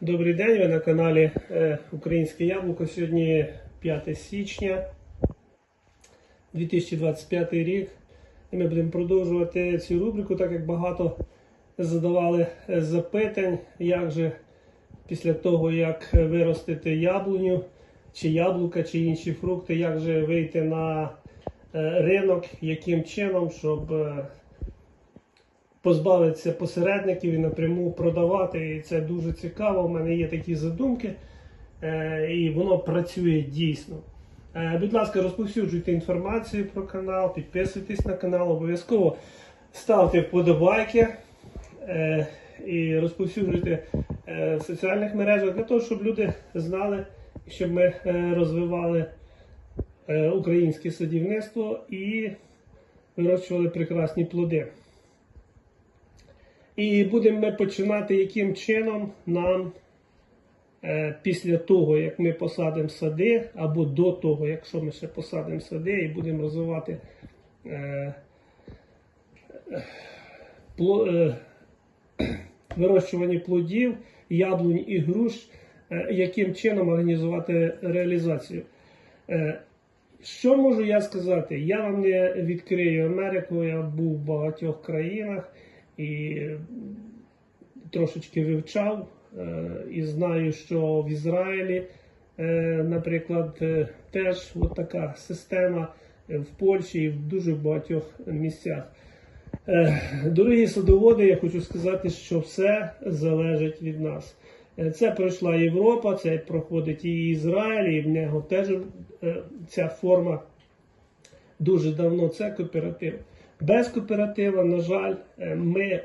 Добрий день, ви на каналі е, Українське Яблуко. Сьогодні 5 січня 2025 рік. І ми будемо продовжувати цю рубрику, так як багато задавали е, запитань, як же після того, як виростити яблуню, чи яблука, чи інші фрукти, як же вийти на е, ринок, яким чином, щоб позбавитися посередників і напряму продавати. І це дуже цікаво. У мене є такі задумки, е, і воно працює дійсно. Е, Будь ласка, розповсюджуйте інформацію про канал, підписуйтесь на канал, обов'язково ставте вподобайки е, і розповсюджуйте в соціальних мережах для того, щоб люди знали, щоб ми розвивали українське садівництво і вирощували прекрасні плоди. І будемо ми починати, яким чином нам е, після того, як ми посадимо сади, або до того, якщо ми ще посадимо сади і будемо розвивати е, е, вирощування плодів, яблунь і груш, яким чином організувати реалізацію. Що можу я сказати? Я вам не відкрию Америку, я був в багатьох країнах і трошечки вивчав е, і знаю, що в Ізраїлі, е, наприклад, е, теж от така система е, в Польщі і в дуже багатьох місцях. Е, Дорогі садоводи, я хочу сказати, що все залежить від нас. Е, Це пройшла Європа, це проходить і Ізраїль, і в нього теж е, ця форма дуже давно. Це кооператив. Без кооператива, на жаль, е, ми е,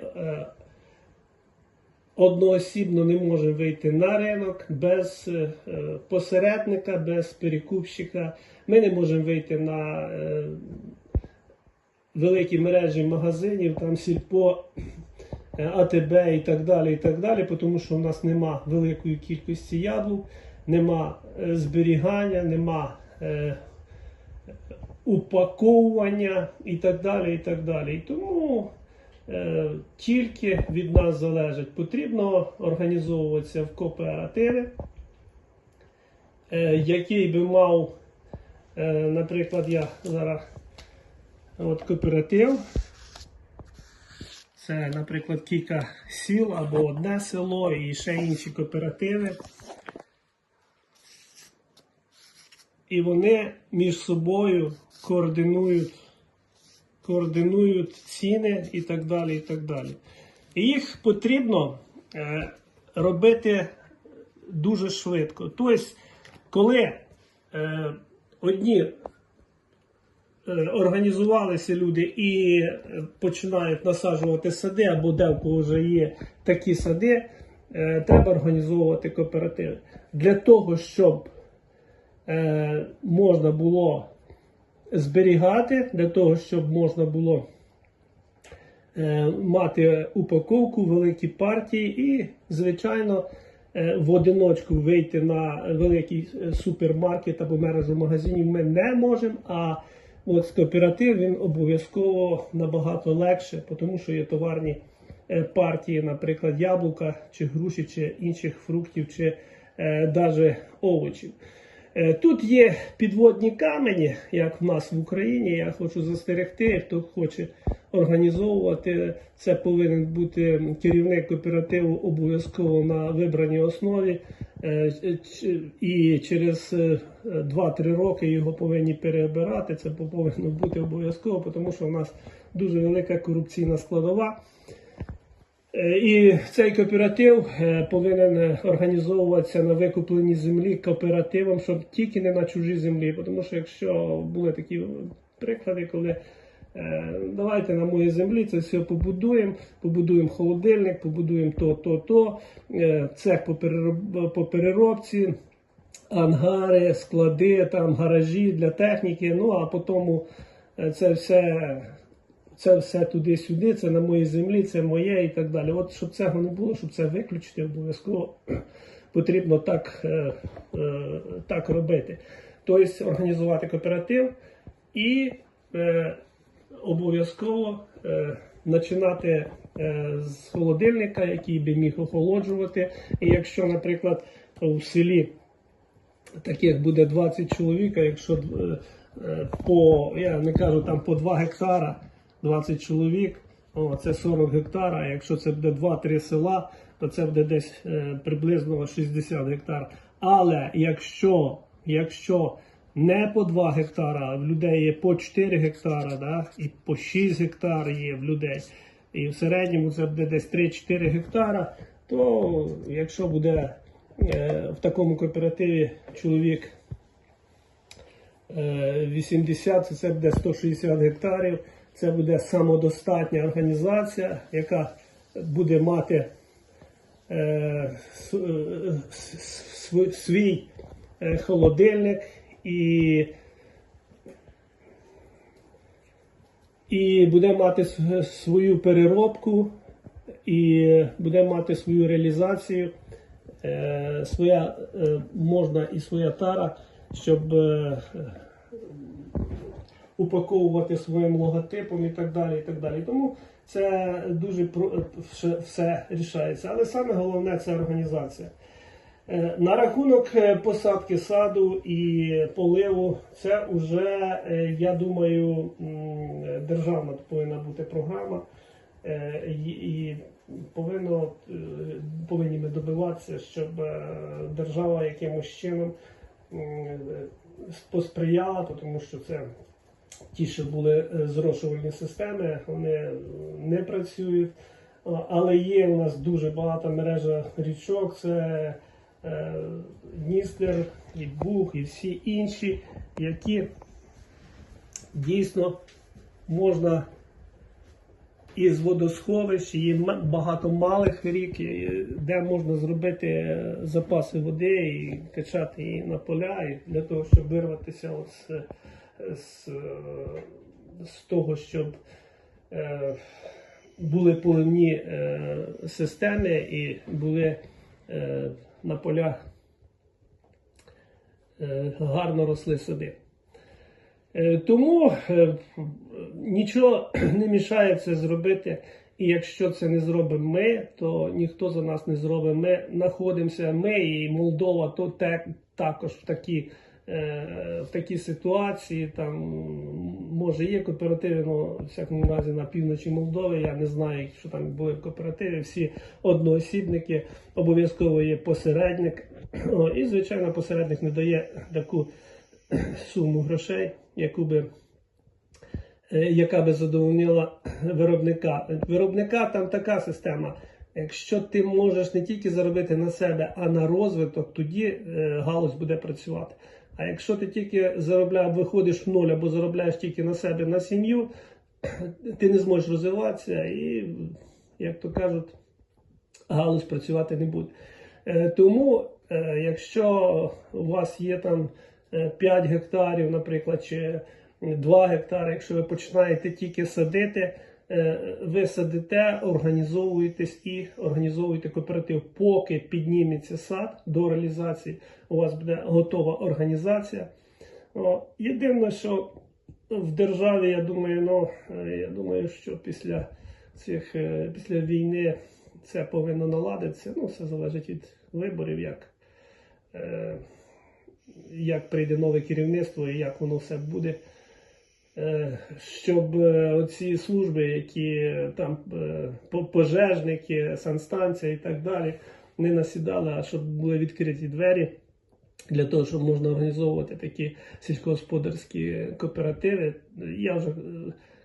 одноосібно не можемо вийти на ринок без е, посередника, без перекупщика. Ми не можемо вийти на великі мережі магазинів, там сільпо, АТБ і так далі, і так далі, тому що в нас нема великої кількості яблук, нема зберігання, нема упаковування і так далі. І так далі. Тому е, тільки від нас залежить. Потрібно організовуватися в кооперативи, е, який би мав, е, наприклад, я зараз от кооператив. Це, наприклад, кілька сіл або одне село і ще інші кооперативи. І вони між собою координують, координують ціни і так далі. І так далі. Їх потрібно е, робити дуже швидко. Тобто, коли е, одні е, організувалися люди і е, починають насаджувати сади, або де в кого вже є такі сади, е, треба організовувати кооперативи. Для того, щоб можна було зберігати, для того, щоб можна було е, мати упаковку, великі партії і, звичайно, е, в одиночку вийти на великий е, супермаркет або мережу магазинів ми не можемо. А от з кооператив він обов'язково набагато легше, тому що є товарні партії, наприклад, яблука чи груші, чи інших фруктів, чи навіть овочів. Е, Тут є підводні камені, як в нас в Україні. Я хочу застерегти, хто хоче організовувати. Це повинен бути керівник кооперативу обов'язково на вибраній основі. Е, І через е, 2-3 роки його повинні переобирати. Це повинно бути обов'язково, тому що в нас дуже велика корупційна складова. Е, І цей кооператив е, повинен е, організовуватися на викупленій землі кооперативом, щоб тільки не на чужій землі. Тому що якщо були такі приклади, коли давайте на моїй землі це все побудуємо, побудуємо холодильник, побудуємо то, то, то, цех по, переробці, ангари, склади, там гаражі для техніки. Ну а потім це все це все туди-сюди, це на моїй землі, це моє і так далі. От щоб цього не було, щоб це виключити, обов'язково потрібно так, е, е, так робити. Тобто організувати кооператив і е, обов'язково починати з холодильника, який би міг охолоджувати. І якщо, наприклад, у селі таких буде 20 чоловік, якщо по, я не кажу там по 2 гектара, 20 чоловік, о, це 40 гектар, а якщо це буде 2-3 села, то це буде десь е, приблизно 60 гектар. Але якщо, якщо не по 2 гектара, в людей є по 4 гектара, да, і по 6 гектар є в людей, і в середньому це буде десь 3-4 гектара, то якщо буде е, в такому кооперативі чоловік е, 80, то це буде 160 гектарів. Це буде самодостатня організація, яка буде мати е, е, свій е, холодильник і, і буде мати свою переробку, і буде мати свою реалізацію. Е, своя е, можна і своя тара, щоб е, упаковувати своїм логотипом і так далі. І так далі. Тому це дуже про- все, рішається. Але саме головне це організація. Е, На рахунок е, посадки саду і поливу, це вже, е, я думаю, державна повинна бути програма. І, повинно, повинні ми добиватися, щоб держава якимось чином посприяла, тому що це ті, що були е, зрошувальні системи, вони е, не працюють. Але є у нас дуже багата мережа річок, це е, Дністер, і Буг, і всі інші, які дійсно можна із водосховищ, є багато малих рік, де можна зробити запаси води і качати її на поля, для того, щоб вирватися з, з, е, з того, щоб е, були поливні е, системи і були на полях гарно росли сади. Тому нічого не мішає це зробити. І якщо це не зробимо ми, то ніхто за нас не зробить. Ми знаходимося, ми і Молдова, то також в такій, е, в такій ситуації. Там може є кооперативи, але в всякому разі на півночі Молдови. Я не знаю, що там були в кооперативі. Всі одноосібники, обов'язково є посередник. І, звичайно, посередник не дає таку суму грошей, яку би, е, яка би задовольнила виробника. Виробника там така система. Якщо ти можеш не тільки заробити на себе, а на розвиток, тоді е, галузь буде працювати. А якщо ти тільки заробляєш, виходиш в ноль або заробляєш тільки на себе на сім'ю, ти не зможеш розвиватися і, як то кажуть, галузь працювати не буде. Е, Тому, е, якщо у вас є там е, 5 гектарів, наприклад, чи 2 гектари, якщо ви починаєте тільки садити, е, ви садите, організовуєтесь і організовуєте кооператив. Поки підніметься сад до реалізації, у вас буде готова організація. Єдине, що в державі, я думаю, ну, е, я думаю, що після цих е, після війни це повинно наладитися. Ну, все залежить від виборів, як, е, як прийде нове керівництво і як воно все буде. Е, Щоб е, оці служби, які е, там пожежники, санстанція і так далі, не насідали, а щоб були відкриті двері для того, щоб можна організовувати такі сільськогосподарські кооперативи. Я вже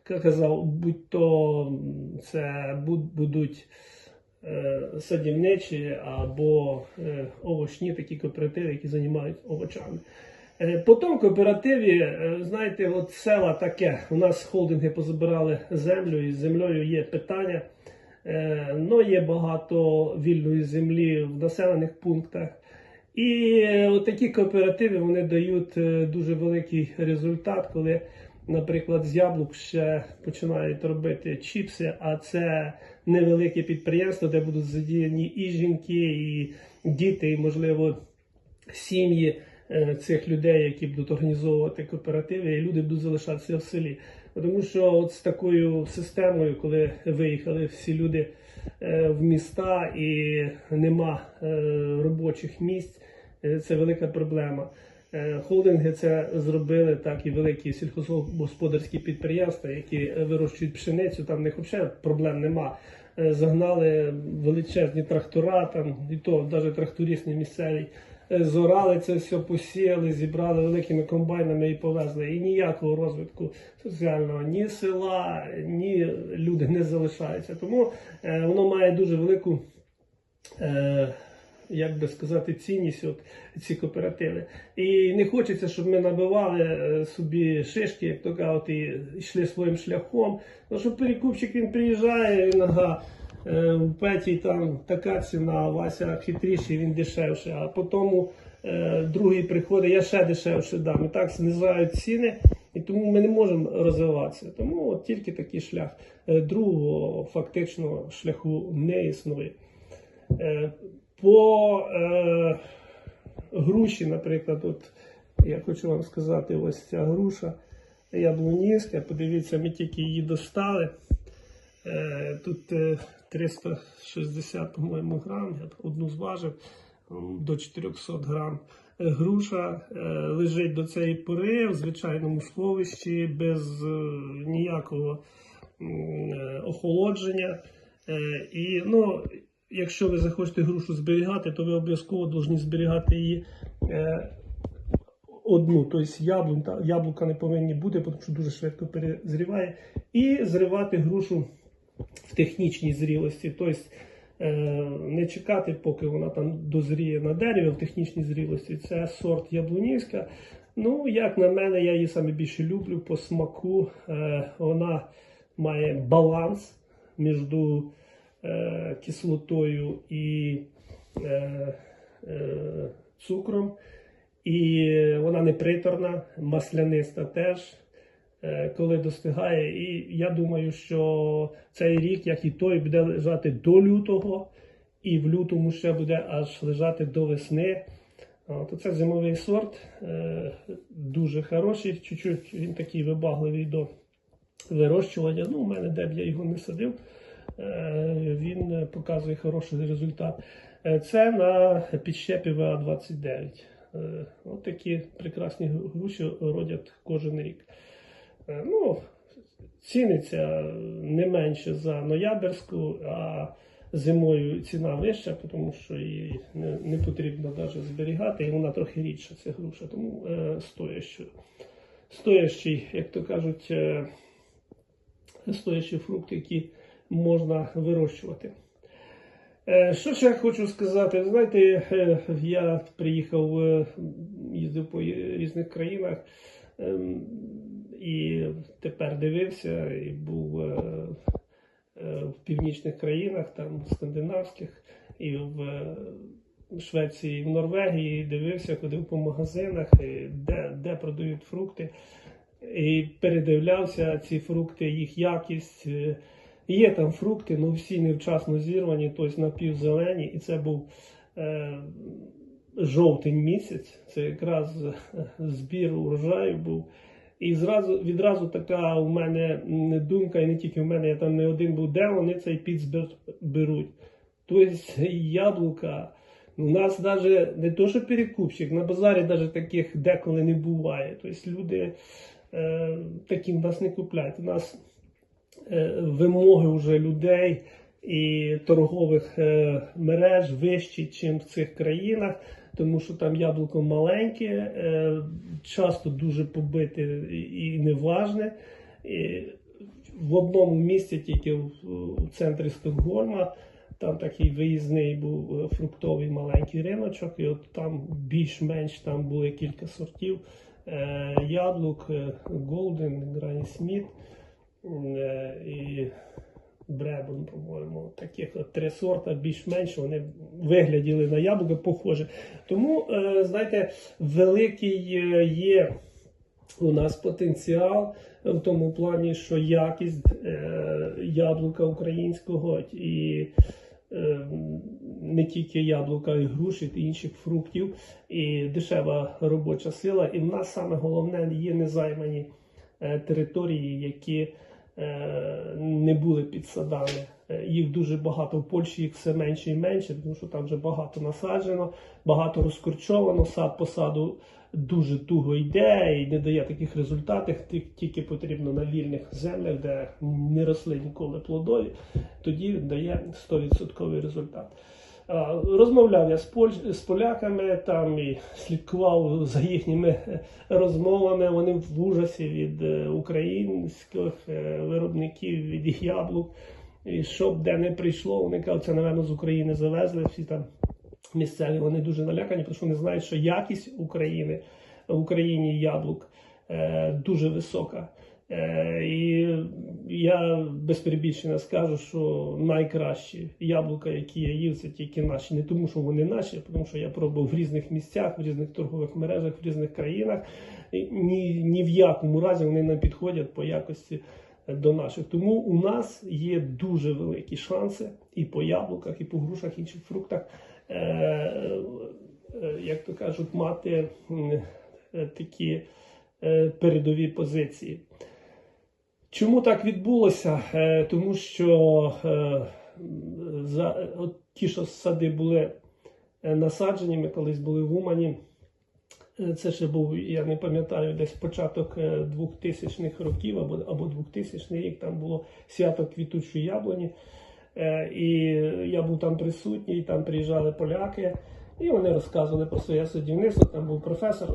казав, будь то це будуть садівничі або овочні такі кооперативи, які займаються овочами. Е, По тому кооперативі, е, знаєте, от села таке, у нас холдинги позабирали землю, і з землею є питання. Е, Ну, є багато вільної землі в населених пунктах. І такі кооперативи вони дають дуже великий результат, коли, наприклад, з яблук ще починають робити чіпси, а це невелике підприємство, де будуть задіяні і жінки, і діти, і, можливо, сім'ї цих людей, які будуть організовувати кооперативи, і люди будуть залишатися в селі. Тому що от з такою системою, коли виїхали всі люди е, в міста і нема е, робочих місць, е, це велика проблема. Е, Холдинги це зробили так і великі сільхозгосподарські підприємства, які вирощують пшеницю. Там в них взагалі проблем нема. Е, Загнали величезні трактора, там і то навіть тракторист не місцевий. е, Зорали це все, посіяли, зібрали великими комбайнами і повезли. І ніякого розвитку соціального ні села, ні люди не залишаються. Тому е, воно має дуже велику е, як би сказати, цінність от ці кооперативи. І не хочеться, щоб ми набивали е, собі шишки, як то кажуть, і йшли своїм шляхом. Ну, що перекупчик він приїжджає, він е, у Петі там така ціна, Вася хитріший, він дешевше. А потім е, другий приходить, я ще дешевше дам. І так знижають ціни. І тому ми не можемо розвиватися. Тому от тільки такий шлях. Е, Другого фактично шляху не існує. Е, По е, груші, наприклад, от я хочу вам сказати, ось ця груша яблунівська, подивіться, ми тільки її достали. Е, Тут е, 360, по-моєму, грам, я одну зважив до 400 грам. Е, Груша е, лежить до цієї пори в звичайному сховищі без е, ніякого охолодження. І ну, якщо ви захочете грушу зберігати, то ви обов'язково повинні зберігати її одну, тобто яблука, яблука не повинні бути, тому що дуже швидко перезріває. І зривати грушу в технічній зрілості. Тобто е, не чекати, поки вона там дозріє на дереві в технічній зрілості. Це сорт яблунівська. Ну, як на мене, я її саме більше люблю по смаку. Е, вона має баланс між е, кислотою і цукром. І вона не приторна, масляниста теж, коли достигає. І я думаю, що цей рік, як і той, буде лежати до лютого, і в лютому ще буде аж лежати до весни. От, це зимовий сорт, е, дуже хороший, чуть-чуть він такий вибагливий до вирощування. Ну, у мене де б я його не садив, е, він е, показує хороший результат. Е, Це на підщепі ВА-29. Е, От такі прекрасні груші родять кожен рік. Е, Ну, ціниться не менше за ноябрьську, а зимою ціна вища, тому що її не, не потрібно навіть зберігати, і вона трохи рідша, ця груша. Тому е, стоящий, стоящий, як то кажуть, е, стоящий фрукт, який можна вирощувати. Е, Що ще хочу сказати? Знаєте, е, я приїхав, їздив по різних країнах і тепер дивився і був е, е, в північних країнах, там скандинавських, і в е, Швеції, і в Норвегії, дивився, ходив по магазинах, де, де продають фрукти. І передивлявся ці фрукти, їх якість. Є там фрукти, але всі невчасно зірвані, тобто напівзелені. І це був жовтень місяць, це якраз збір урожаю був. І зразу, відразу така у мене думка, і не тільки в мене, я там не один був, де вони цей підзбір беруть. Тобто яблука. У нас навіть не то, що перекупщик, на базарі навіть таких деколи не буває. Тобто люди е, такі в нас не купляють. У нас е, вимоги вже людей і торгових е, мереж вищі, ніж в цих країнах, тому що там яблуко маленьке, е, часто дуже побите і неважне. І в одному місці, тільки в, центрі Стокгольма, там такий виїзний був е, фруктовий маленький риночок, і от там більш-менш там були кілька сортів е, яблук, Granny Smith е, і Бребон, по-моєму. Таких от три сорта більш-менш вони вигляділи на яблука похоже. Тому, е, знаєте, великий е, є у нас потенціал в тому плані, що якість е, яблука українського і не тільки яблука, і груші, і інших фруктів, і дешева робоча сила. І в нас саме головне є незаймані території, які не були під садами. Е, Їх дуже багато в Польщі, їх все менше і менше, тому що там вже багато насаджено, багато розкорчовано, сад по саду дуже туго йде і не дає таких результатів. Ті- Тільки потрібно на вільних землях, де не росли ніколи плодові, тоді дає 100% результат. А, Розмовляв я з, поль... з поляками там і слідкував за їхніми е, розмовами. Вони в ужасі від е, українських е, виробників, від яблук. І що де не прийшло, вони кажуть, це, напевно, з України завезли. Всі там місцеві вони дуже налякані, тому що вони знають, що якість України в Україні яблук е, дуже висока. Е, і я без перебільшення скажу, що найкращі яблука, які я їв, це тільки наші. Не тому, що вони наші, а тому що я пробував в різних місцях, в різних торгових мережах, в різних країнах. І Ні, ні в якому разі вони не підходять по якості до наших. Тому у нас є дуже великі шанси і по яблуках, і по грушах, інших фруктах, е, е, як то кажуть, мати е, такі е, передові позиції. Чому так відбулося? Е, Тому що е, за, от ті, що сади були е, насаджені, ми колись були в Умані. Е, Це ще був, я не пам'ятаю, десь початок е, 2000-х років або, або 2000 рік, там було свято квітучої яблуні. Е, І я був там присутній, там приїжджали поляки, і вони розказували про своє садівництво. Там був професор,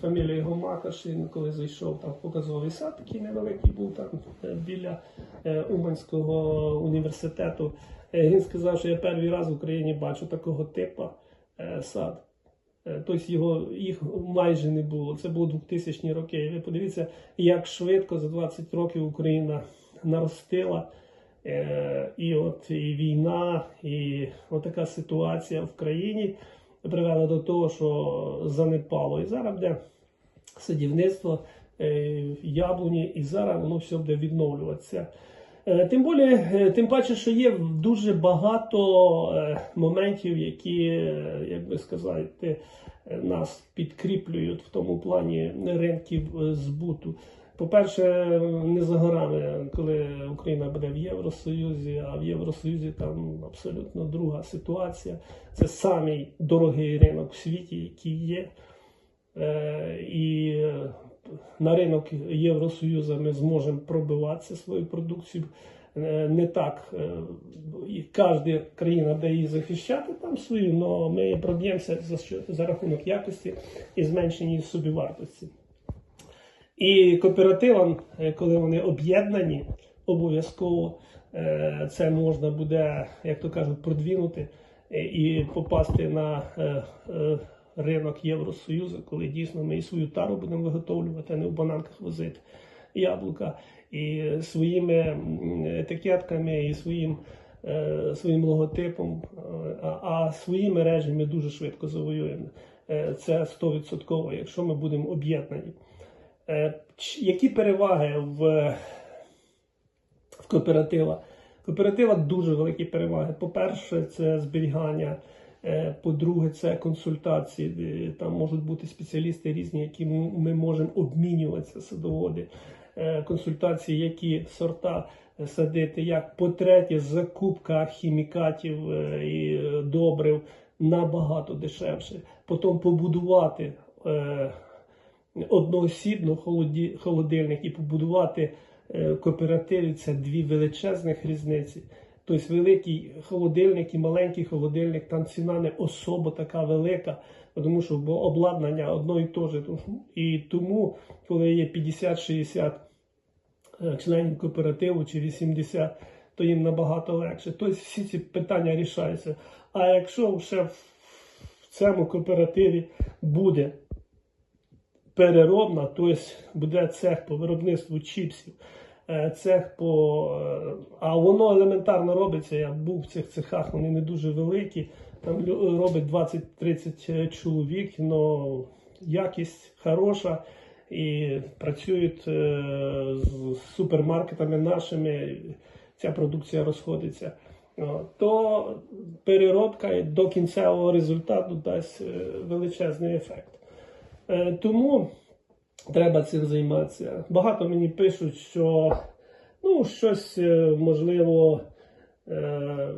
фамілія його Макаш, він коли зайшов там в показовий сад, такий невеликий був там е, біля е, Уманського університету. Е, Він сказав, що я перший раз в Україні бачу такого типу е, сад. Е, Тобто його їх майже не було. Це було 2000 роки. І ви подивіться, як швидко за 20 років Україна наростила. Е, І от і війна, і отака ситуація в країні привела до того, що занепало. І зараз буде садівництво е, яблуні, і зараз воно все буде відновлюватися. Е, Тим більше, е, тим паче, що є дуже багато е, моментів, які, як би сказати, нас підкріплюють в тому плані ринків збуту. По-перше, не за горами, коли Україна буде в Євросоюзі, а в Євросоюзі там абсолютно друга ситуація. Це самий дорогий ринок в світі, який є. І на ринок Євросоюзу ми зможемо пробиватися свою продукцію. Е, Не так, е, і кожна країна буде її захищати там свою, але ми проб'ємося за, за рахунок якості і зменшення собівартості. І кооперативам, е, коли вони об'єднані, обов'язково це можна буде, як то кажуть, продвинути і попасти на ринок Євросоюзу, коли дійсно ми і свою тару будемо виготовлювати, а не в бананках возити яблука, і своїми етикетками, і своїм, е, своїм логотипом, е, а, свої мережі ми дуже швидко завоюємо. Е, Це 100%, якщо ми будемо об'єднані. Які переваги в, в кооператива? Кооператива дуже великі переваги. По-перше, це зберігання. Е, По-друге, це консультації. Там можуть бути спеціалісти різні, які ми можемо обмінюватися садоводи. Е, Консультації, які сорта е, садити. Як по-третє, закупка хімікатів і добрив набагато дешевше. Потім побудувати. одноосібно холодильник і побудувати кооперативі це дві величезних різниці. Тобто великий холодильник і маленький холодильник, там ціна не особо така велика, тому що бо обладнання одно і те ж. І тому, коли є 50-60 е, членів кооперативу чи 80, то їм набагато легше. Тобто всі ці питання рішаються. А якщо ще в цьому кооперативі буде переробна, тобто буде цех по виробництву чіпсів, цех по. е, А воно елементарно робиться. Я був в цих цехах, вони не дуже великі. Там робить 20-30 чоловік, але якість хороша. І працюють е, з супермаркетами нашими, ця продукція розходиться. То переробка до кінцевого результату дасть е, величезний ефект. Е, Тому треба цим займатися. Багато мені пишуть, що ну, щось е, можливо. е,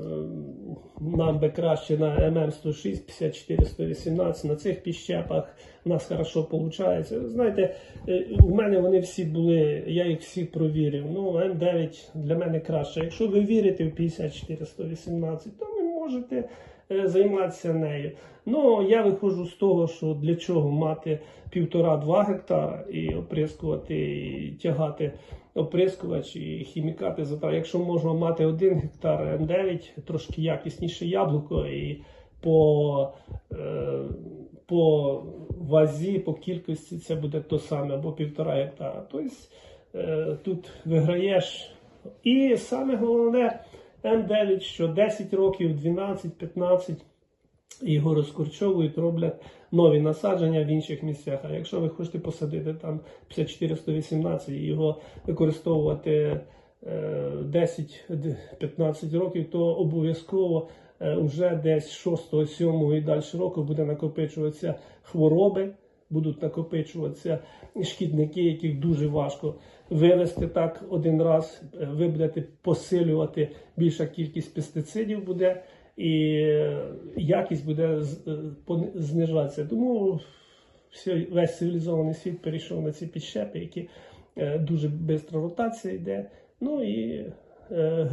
Нам би краще на ММ-106, 54, 118, на цих піщепах у нас хорошо виходить. Знаєте, е, у мене вони всі були, я їх всі провірив. Ну, М9 для мене краще. Якщо ви вірите в 54, 118, то ви можете е, займатися нею. Ну, я виходжу з того, що для чого мати півтора-два гектара і оприскувати, і тягати оприскувач і хімікати за Якщо можна мати один гектар М9, трошки якісніше яблуко і по, е, по вазі, по кількості це буде то саме, або півтора гектара. Тобто е, тут виграєш. І саме головне М9, що 10 років, 12-15 його розкорчовують, роблять нові насадження в інших місцях. А якщо ви хочете посадити там 54-118 і його використовувати е, 10-15 років, то обов'язково е, вже десь 6-7 і далі року буде накопичуватися хвороби. Будуть накопичуватися шкідники, яких дуже важко вивести так один раз. Е, Ви будете посилювати більша кількість пестицидів буде, і е, якість буде е, знижатися. Тому весь цивілізований світ перейшов на ці підщепи, які дуже швидко ротація йде. Ну і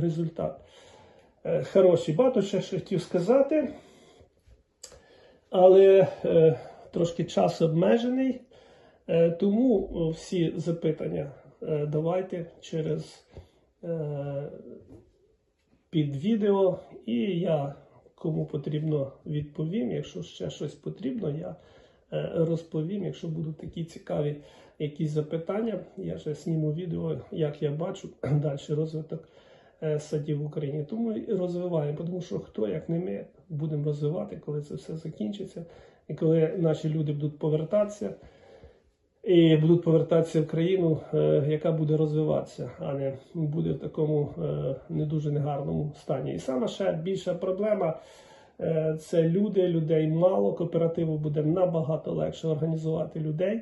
результат хороший. Багато ще хотів сказати, але трошки час обмежений. Е, тому всі запитання е, давайте через е, під відео, і я кому потрібно відповім. Якщо ще щось потрібно, я е, розповім. Якщо будуть такі цікаві якісь запитання, я ще зніму відео, як я бачу далі розвиток е, садів в Україні. Тому і розвиваємо, тому що хто, як не ми, будемо розвивати, коли це все закінчиться, і коли наші люди будуть повертатися. І будуть повертатися в країну, е, яка буде розвиватися, а не буде в такому е, не дуже негарному стані. І сама ще більша проблема е, це люди, людей мало. Кооперативу буде набагато легше організувати людей.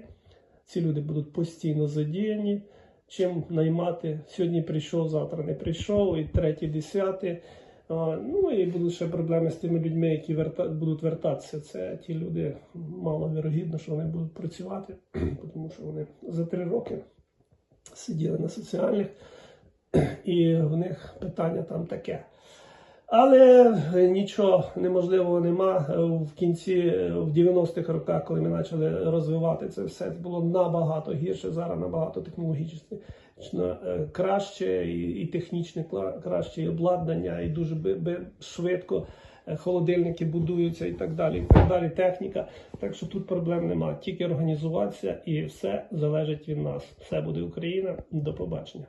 Ці люди будуть постійно задіяні. Чим наймати? Сьогодні прийшов, завтра не прийшов, і третій, десятий. Ну і будуть ще проблеми з тими людьми, які верта... будуть вертатися. Це ті люди маловірогідно, що вони будуть працювати, тому що вони за три роки сиділи на соціальних, і в них питання там таке. Але нічого неможливого нема. В кінці, в 90-х роках, коли ми почали розвивати це все, це було набагато гірше, зараз набагато технологічно е, краще, і, технічне краще, і обладнання, і дуже би швидко е, холодильники будуються і так далі. І так далі, техніка. Так що тут проблем нема. Тільки організуватися і все залежить від нас. Все буде Україна. До побачення.